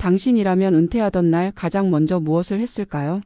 당신이라면 은퇴하던 날 가장 먼저 무엇을 했을까요?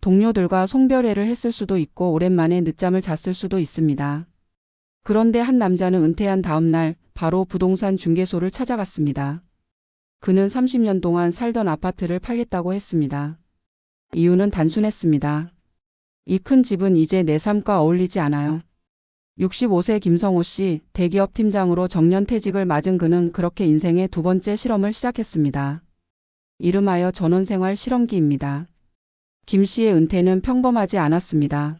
동료들과 송별회를 했을 수도 있고 오랜만에 늦잠을 잤을 수도 있습니다. 그런데 한 남자는 은퇴한 다음 날 바로 부동산 중개소를 찾아갔습니다. 그는 30년 동안 살던 아파트를 팔겠다고 했습니다. 이유는 단순했습니다. 이 큰 집은 이제 내 삶과 어울리지 않아요. 65세 김성호 씨, 대기업 팀장으로 정년퇴직을 맞은 그는 그렇게 인생의 두 번째 실험을 시작했습니다. 이름하여 전원생활 실험기입니다. 김 씨의 은퇴는 평범하지 않았습니다.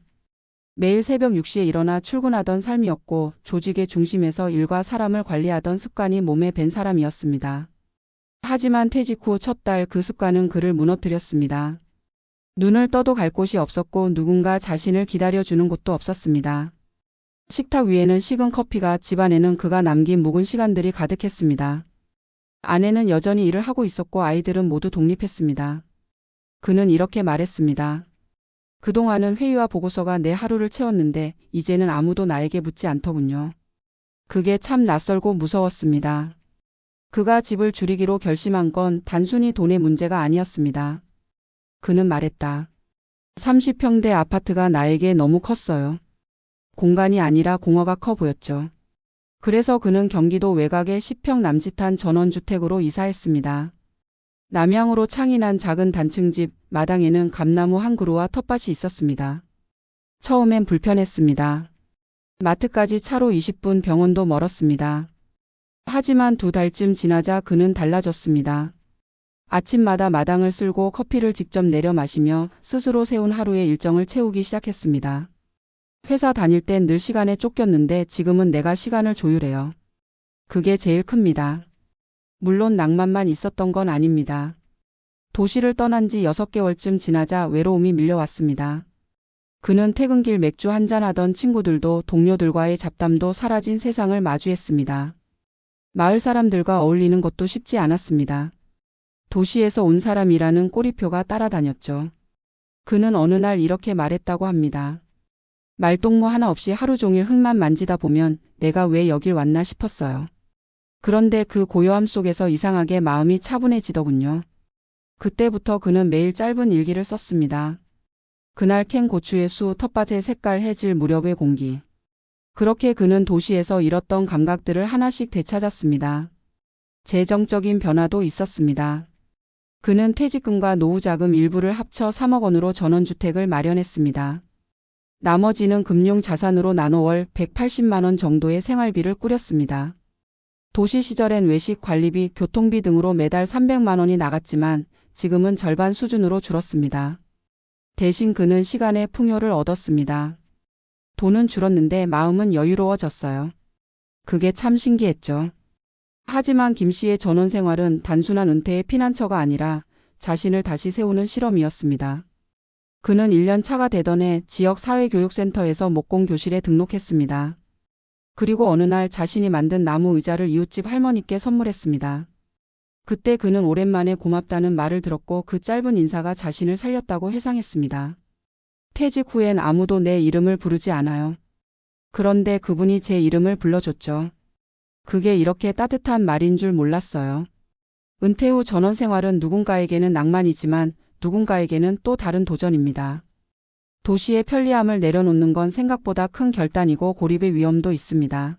매일 새벽 6시에 일어나 출근하던 삶이었고 조직의 중심에서 일과 사람을 관리하던 습관이 몸에 밴 사람이었습니다. 하지만 퇴직 후 첫 달 그 습관은 그를 무너뜨렸습니다. 눈을 떠도 갈 곳이 없었고 누군가 자신을 기다려주는 곳도 없었습니다. 식탁 위에는 식은 커피가 집안에는 그가 남긴 묵은 시간들이 가득했습니다. 아내는 여전히 일을 하고 있었고 아이들은 모두 독립했습니다. 그는 이렇게 말했습니다. 그동안은 회의와 보고서가 내 하루를 채웠는데 이제는 아무도 나에게 묻지 않더군요. 그게 참 낯설고 무서웠습니다. 그가 집을 줄이기로 결심한 건 단순히 돈의 문제가 아니었습니다. 그는 말했다. 30평대 아파트가 나에게 너무 컸어요. 공간이 아니라 공허가 커 보였죠. 그래서 그는 경기도 외곽의 10평 남짓한 전원주택으로 이사했습니다. 남향으로 난 작은 단층집 마당에는 감나무 한 그루와 텃밭이 있었습니다. 처음엔 불편했습니다. 마트까지 차로 20분 병원도 멀었습니다. 하지만 두 달쯤 지나자 그는 달라졌습니다. 아침마다 마당을 쓸고 커피를 직접 내려 마시며 스스로 세운 하루의 일정을 채우기 시작했습니다. 회사 다닐 땐 늘 시간에 쫓겼는데 지금은 내가 시간을 조율해요. 그게 제일 큽니다. 물론 낭만만 있었던 건 아닙니다. 도시를 떠난 지 6개월쯤 지나자 외로움이 밀려왔습니다. 그는 퇴근길 맥주 한잔 하던 친구들도 동료들과의 잡담도 사라진 세상을 마주했습니다. 마을 사람들과 어울리는 것도 쉽지 않았습니다. 도시에서 온 사람이라는 꼬리표가 따라다녔죠. 그는 어느 날 이렇게 말했다고 합니다. 말동무 하나 없이 하루 종일 흙만 만지다 보면 내가 왜 여길 왔나 싶었어요. 그런데 그 고요함 속에서 이상하게 마음이 차분해지더군요. 그때부터 그는 매일 짧은 일기를 썼습니다. 그날 캔 고추의 수, 텃밭의 색깔, 해질 무렵의 공기. 그렇게 그는 도시에서 잃었던 감각들을 하나씩 되찾았습니다. 재정적인 변화도 있었습니다. 그는 퇴직금과 노후자금 일부를 합쳐 3억 원으로 전원주택을 마련했습니다. 나머지는 금융 자산으로 나눠 월 180만 원 정도의 생활비를 꾸렸습니다. 도시 시절엔 외식, 관리비, 교통비 등으로 매달 300만 원이 나갔지만 지금은 절반 수준으로 줄었습니다. 대신 그는 시간의 풍요를 얻었습니다. 돈은 줄었는데 마음은 여유로워졌어요. 그게 참 신기했죠. 하지만 김 씨의 전원 생활은 단순한 은퇴의 피난처가 아니라 자신을 다시 세우는 실험이었습니다. 그는 1년 차가 되던 해 지역 사회교육센터에서 목공 교실에 등록했습니다. 그리고 어느 날 자신이 만든 나무 의자를 이웃집 할머니께 선물했습니다. 그때 그는 오랜만에 고맙다는 말을 들었고 그 짧은 인사가 자신을 살렸다고 회상했습니다. 퇴직 후엔 아무도 내 이름을 부르지 않아요. 그런데 그분이 제 이름을 불러줬죠. 그게 이렇게 따뜻한 말인 줄 몰랐어요. 은퇴 후 전원 생활은 누군가에게는 낭만이지만 누군가에게는 또 다른 도전입니다. 도시의 편리함을 내려놓는 건 생각보다 큰 결단이고 고립의 위험도 있습니다.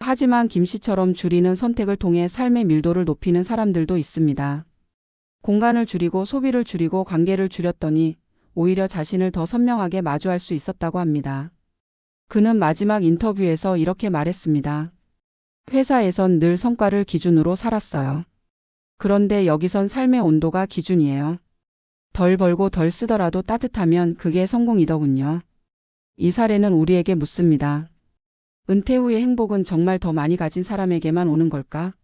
하지만 김 씨처럼 줄이는 선택을 통해 삶의 밀도를 높이는 사람들도 있습니다. 공간을 줄이고 소비를 줄이고 관계를 줄였더니 오히려 자신을 더 선명하게 마주할 수 있었다고 합니다. 그는 마지막 인터뷰에서 이렇게 말했습니다. 회사에선 늘 성과를 기준으로 살았어요. 그런데 여기선 삶의 온도가 기준이에요. 덜 벌고 덜 쓰더라도 따뜻하면 그게 성공이더군요. 이 사례는 우리에게 묻습니다. 은퇴 후의 행복은 정말 더 많이 가진 사람에게만 오는 걸까?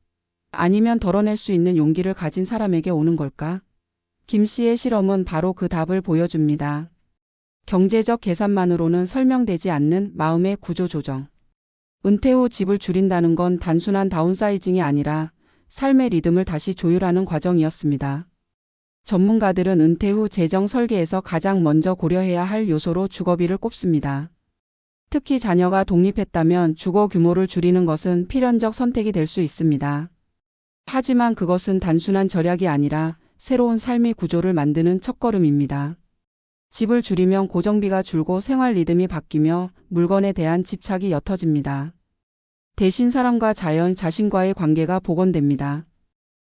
아니면 덜어낼 수 있는 용기를 가진 사람에게 오는 걸까? 김 씨의 실험은 바로 그 답을 보여줍니다. 경제적 계산만으로는 설명되지 않는 마음의 구조 조정. 은퇴 후 집을 줄인다는 건 단순한 다운사이징이 아니라 삶의 리듬을 다시 조율하는 과정이었습니다. 전문가들은 은퇴 후 재정 설계에서 가장 먼저 고려해야 할 요소로 주거비를 꼽습니다. 특히 자녀가 독립했다면 주거 규모를 줄이는 것은 필연적 선택이 될 수 있습니다. 하지만 그것은 단순한 절약이 아니라 새로운 삶의 구조를 만드는 첫걸음입니다. 집을 줄이면 고정비가 줄고 생활 리듬이 바뀌며 물건에 대한 집착이 옅어집니다. 대신 사람과 자연, 자신과의 관계가 복원됩니다.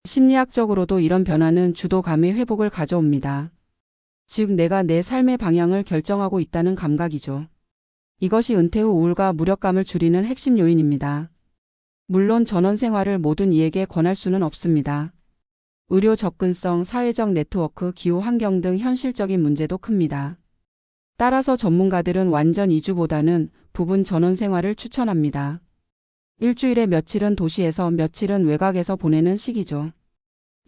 심리학적으로도 이런 변화는 주도감의 회복을 가져옵니다. 즉, 내가 내 삶의 방향을 결정하고 있다는 감각이죠. 이것이 은퇴 후 우울과 무력감을 줄이는 핵심 요인입니다. 물론 전원 생활을 모든 이에게 권할 수는 없습니다. 의료 접근성, 사회적 네트워크, 기후 환경 등 현실적인 문제도 큽니다. 따라서 전문가들은 완전 이주보다는 부분 전원 생활을 추천합니다. 일주일에 며칠은 도시에서 며칠은 외곽에서 보내는 시기죠.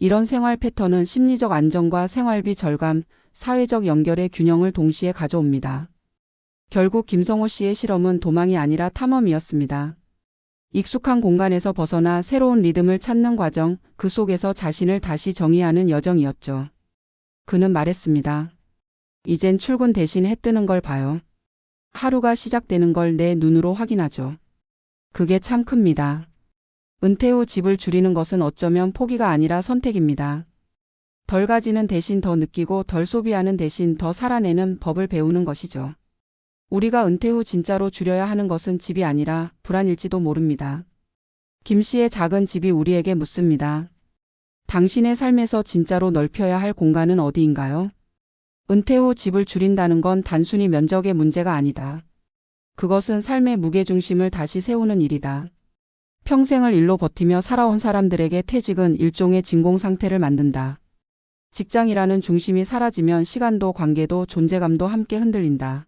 이런 생활 패턴은 심리적 안정과 생활비 절감, 사회적 연결의 균형을 동시에 가져옵니다. 결국 김성호 씨의 실험은 도망이 아니라 탐험이었습니다. 익숙한 공간에서 벗어나 새로운 리듬을 찾는 과정, 그 속에서 자신을 다시 정의하는 여정이었죠. 그는 말했습니다. 이젠 출근 대신 해 뜨는 걸 봐요. 하루가 시작되는 걸 내 눈으로 확인하죠. 그게 참 큽니다. 은퇴 후 집을 줄이는 것은 어쩌면 포기가 아니라 선택입니다. 덜 가지는 대신 더 느끼고 덜 소비하는 대신 더 살아내는 법을 배우는 것이죠. 우리가 은퇴 후 진짜로 줄여야 하는 것은 집이 아니라 불안일지도 모릅니다. 김 씨의 작은 집이 우리에게 묻습니다. 당신의 삶에서 진짜로 넓혀야 할 공간은 어디인가요? 은퇴 후 집을 줄인다는 건 단순히 면적의 문제가 아니다. 그것은 삶의 무게중심을 다시 세우는 일이다. 평생을 일로 버티며 살아온 사람들에게 퇴직은 일종의 진공 상태를 만든다. 직장이라는 중심이 사라지면 시간도 관계도 존재감도 함께 흔들린다.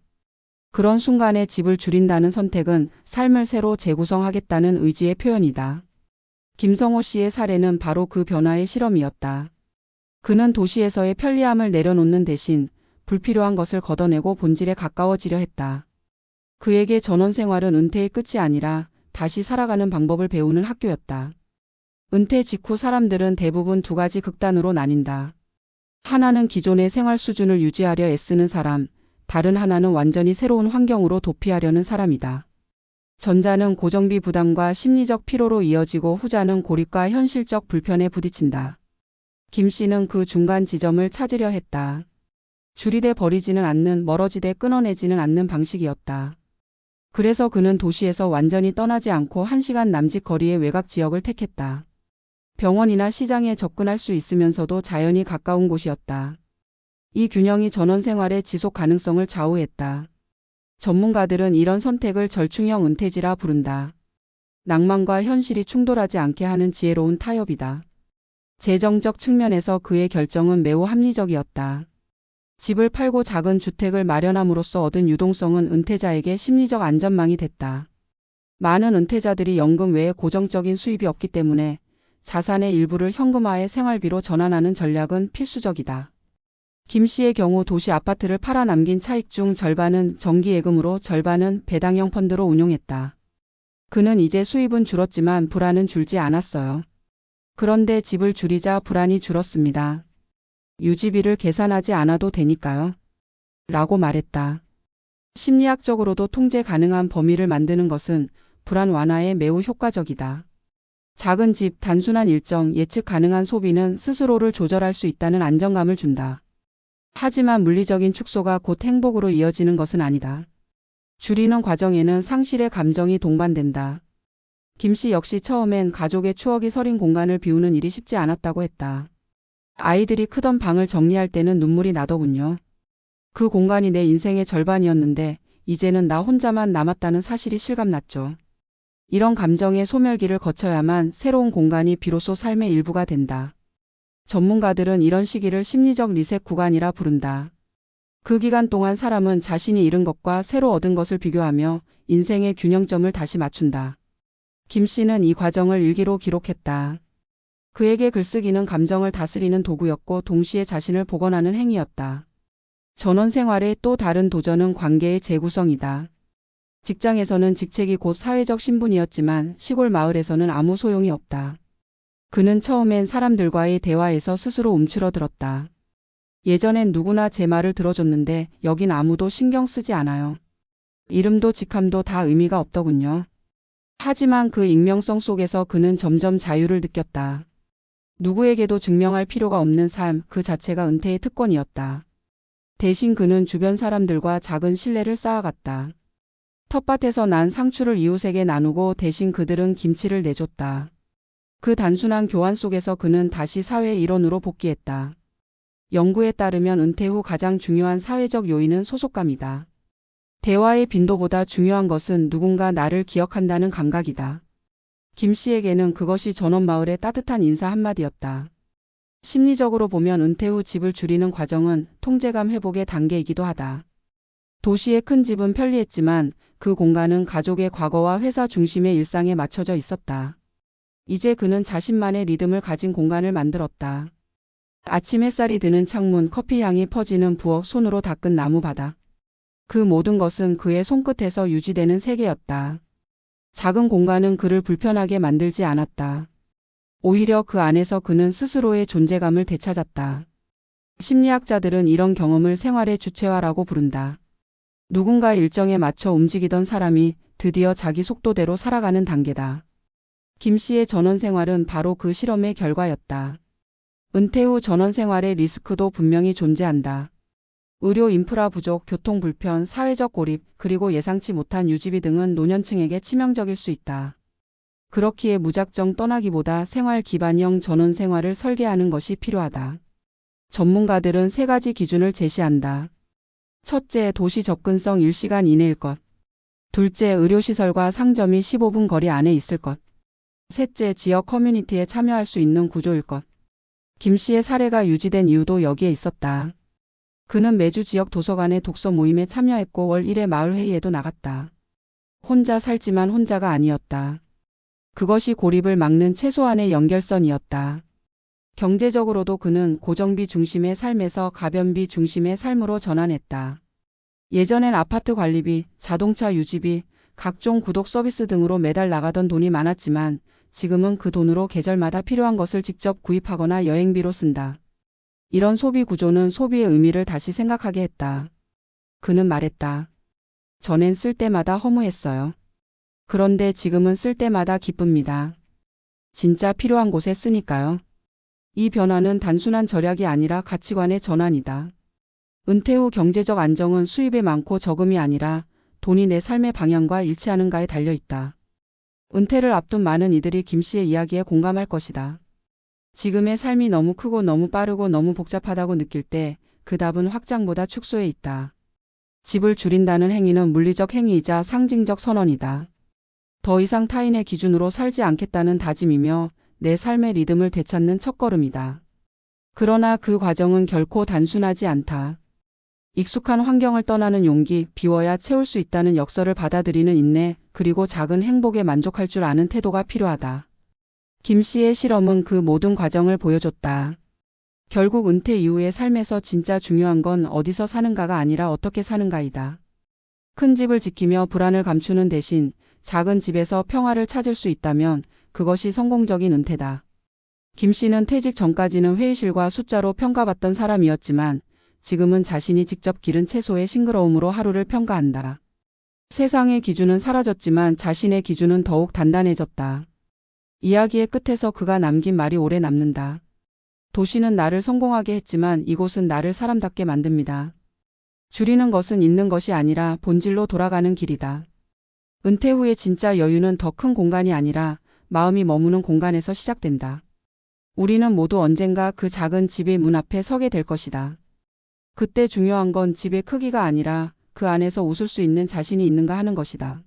그런 순간에 집을 줄인다는 선택은 삶을 새로 재구성하겠다는 의지의 표현이다. 김성호 씨의 사례는 바로 그 변화의 실험이었다. 그는 도시에서의 편리함을 내려놓는 대신 불필요한 것을 걷어내고 본질에 가까워지려 했다. 그에게 전원 생활은 은퇴의 끝이 아니라 다시 살아가는 방법을 배우는 학교였다. 은퇴 직후 사람들은 대부분 두 가지 극단으로 나뉜다. 하나는 기존의 생활 수준을 유지하려 애쓰는 사람, 다른 하나는 완전히 새로운 환경으로 도피하려는 사람이다. 전자는 고정비 부담과 심리적 피로로 이어지고 후자는 고립과 현실적 불편에 부딪힌다. 김 씨는 그 중간 지점을 찾으려 했다. 줄이되 버리지는 않는 멀어지되 끊어내지는 않는 방식이었다. 그래서 그는 도시에서 완전히 떠나지 않고 1시간 남짓 거리의 외곽 지역을 택했다. 병원이나 시장에 접근할 수 있으면서도 자연이 가까운 곳이었다. 이 균형이 전원 생활의 지속 가능성을 좌우했다. 전문가들은 이런 선택을 절충형 은퇴지라 부른다. 낭만과 현실이 충돌하지 않게 하는 지혜로운 타협이다. 재정적 측면에서 그의 결정은 매우 합리적이었다. 집을 팔고 작은 주택을 마련함으로써 얻은 유동성은 은퇴자에게 심리적 안전망이 됐다. 많은 은퇴자들이 연금 외에 고정적인 수입이 없기 때문에 자산의 일부를 현금화해 생활비로 전환하는 전략은 필수적이다. 김 씨의 경우 도시 아파트를 팔아 남긴 차익 중 절반은 정기예금으로 절반은 배당형 펀드로 운용했다. 그는 이제 수입은 줄었지만 불안은 줄지 않았어요. 그런데 집을 줄이자 불안이 줄었습니다. 유지비를 계산하지 않아도 되니까요. 라고 말했다. 심리학적으로도 통제 가능한 범위를 만드는 것은 불안 완화에 매우 효과적이다. 작은 집, 단순한 일정, 예측 가능한 소비는 스스로를 조절할 수 있다는 안정감을 준다. 하지만 물리적인 축소가 곧 행복으로 이어지는 것은 아니다. 줄이는 과정에는 상실의 감정이 동반된다. 김 씨 역시 처음엔 가족의 추억이 서린 공간을 비우는 일이 쉽지 않았다고 했다. 아이들이 크던 방을 정리할 때는 눈물이 나더군요. 그 공간이 내 인생의 절반이었는데 이제는 나 혼자만 남았다는 사실이 실감났죠. 이런 감정의 소멸기를 거쳐야만 새로운 공간이 비로소 삶의 일부가 된다. 전문가들은 이런 시기를 심리적 리셋 구간이라 부른다. 그 기간 동안 사람은 자신이 잃은 것과 새로 얻은 것을 비교하며 인생의 균형점을 다시 맞춘다. 김 씨는 이 과정을 일기로 기록했다. 그에게 글쓰기는 감정을 다스리는 도구였고 동시에 자신을 복원하는 행위였다. 전원 생활의 또 다른 도전은 관계의 재구성이다. 직장에서는 직책이 곧 사회적 신분이었지만 시골 마을에서는 아무 소용이 없다. 그는 처음엔 사람들과의 대화에서 스스로 움츠러들었다. 예전엔 누구나 제 말을 들어줬는데 여긴 아무도 신경 쓰지 않아요. 이름도 직함도 다 의미가 없더군요. 하지만 그 익명성 속에서 그는 점점 자유를 느꼈다. 누구에게도 증명할 필요가 없는 삶 그 자체가 은퇴의 특권이었다. 대신 그는 주변 사람들과 작은 신뢰를 쌓아갔다. 텃밭에서 난 상추를 이웃에게 나누고 대신 그들은 김치를 내줬다. 그 단순한 교환 속에서 그는 다시 사회 일원으로 복귀했다. 연구에 따르면 은퇴 후 가장 중요한 사회적 요인은 소속감이다. 대화의 빈도보다 중요한 것은 누군가 나를 기억한다는 감각이다. 김 씨에게는 그것이 전원 마을의 따뜻한 인사 한마디였다. 심리적으로 보면 은퇴 후 집을 줄이는 과정은 통제감 회복의 단계이기도 하다. 도시의 큰 집은 편리했지만 그 공간은 가족의 과거와 회사 중심의 일상에 맞춰져 있었다. 이제 그는 자신만의 리듬을 가진 공간을 만들었다. 아침 햇살이 드는 창문, 커피 향이 퍼지는 부엌, 손으로 닦은 나무 바닥. 그 모든 것은 그의 손끝에서 유지되는 세계였다. 작은 공간은 그를 불편하게 만들지 않았다. 오히려 그 안에서 그는 스스로의 존재감을 되찾았다. 심리학자들은 이런 경험을 생활의 주체화라고 부른다. 누군가 일정에 맞춰 움직이던 사람이 드디어 자기 속도대로 살아가는 단계다. 김 씨의 전원 생활은 바로 그 실험의 결과였다. 은퇴 후 전원 생활의 리스크도 분명히 존재한다. 의료 인프라 부족, 교통 불편, 사회적 고립, 그리고 예상치 못한 유지비 등은 노년층에게 치명적일 수 있다. 그렇기에 무작정 떠나기보다 생활 기반형 전원 생활을 설계하는 것이 필요하다. 전문가들은 세 가지 기준을 제시한다. 첫째, 도시 접근성 1시간 이내일 것. 둘째, 의료시설과 상점이 15분 거리 안에 있을 것. 셋째, 지역 커뮤니티에 참여할 수 있는 구조일 것. 김 씨의 사례가 유지된 이유도 여기에 있었다. 그는 매주 지역 도서관의 독서 모임에 참여했고 월 1회 마을 회의에도 나갔다. 혼자 살지만 혼자가 아니었다. 그것이 고립을 막는 최소한의 연결선이었다. 경제적으로도 그는 고정비 중심의 삶에서 가변비 중심의 삶으로 전환했다. 예전엔 아파트 관리비, 자동차 유지비, 각종 구독 서비스 등으로 매달 나가던 돈이 많았지만 지금은 그 돈으로 계절마다 필요한 것을 직접 구입하거나 여행비로 쓴다. 이런 소비 구조는 소비의 의미를 다시 생각하게 했다. 그는 말했다. 전엔 쓸 때마다 허무했어요. 그런데 지금은 쓸 때마다 기쁩니다. 진짜 필요한 곳에 쓰니까요. 이 변화는 단순한 절약이 아니라 가치관의 전환이다. 은퇴 후 경제적 안정은 수입에 많고 적음이 아니라 돈이 내 삶의 방향과 일치하는가에 달려 있다. 은퇴를 앞둔 많은 이들이 김 씨의 이야기에 공감할 것이다. 지금의 삶이 너무 크고 너무 빠르고 너무 복잡하다고 느낄 때 그 답은 확장보다 축소에 있다. 집을 줄인다는 행위는 물리적 행위이자 상징적 선언이다. 더 이상 타인의 기준으로 살지 않겠다는 다짐이며 내 삶의 리듬을 되찾는 첫걸음이다. 그러나 그 과정은 결코 단순하지 않다. 익숙한 환경을 떠나는 용기, 비워야 채울 수 있다는 역설을 받아들이는 인내, 그리고 작은 행복에 만족할 줄 아는 태도가 필요하다. 김 씨의 실험은 그 모든 과정을 보여줬다. 결국 은퇴 이후의 삶에서 진짜 중요한 건 어디서 사는가가 아니라 어떻게 사는가이다. 큰 집을 지키며 불안을 감추는 대신 작은 집에서 평화를 찾을 수 있다면 그것이 성공적인 은퇴다. 김 씨는 퇴직 전까지는 회의실과 숫자로 평가받던 사람이었지만 지금은 자신이 직접 기른 채소의 싱그러움으로 하루를 평가한다. 세상의 기준은 사라졌지만 자신의 기준은 더욱 단단해졌다. 이야기의 끝에서 그가 남긴 말이 오래 남는다. 도시는 나를 성공하게 했지만 이곳은 나를 사람답게 만듭니다. 줄이는 것은 있는 것이 아니라 본질로 돌아가는 길이다. 은퇴 후의 진짜 여유는 더 큰 공간이 아니라 마음이 머무는 공간에서 시작된다. 우리는 모두 언젠가 그 작은 집의 문 앞에 서게 될 것이다. 그때 중요한 건 집의 크기가 아니라 그 안에서 웃을 수 있는 자신이 있는가 하는 것이다.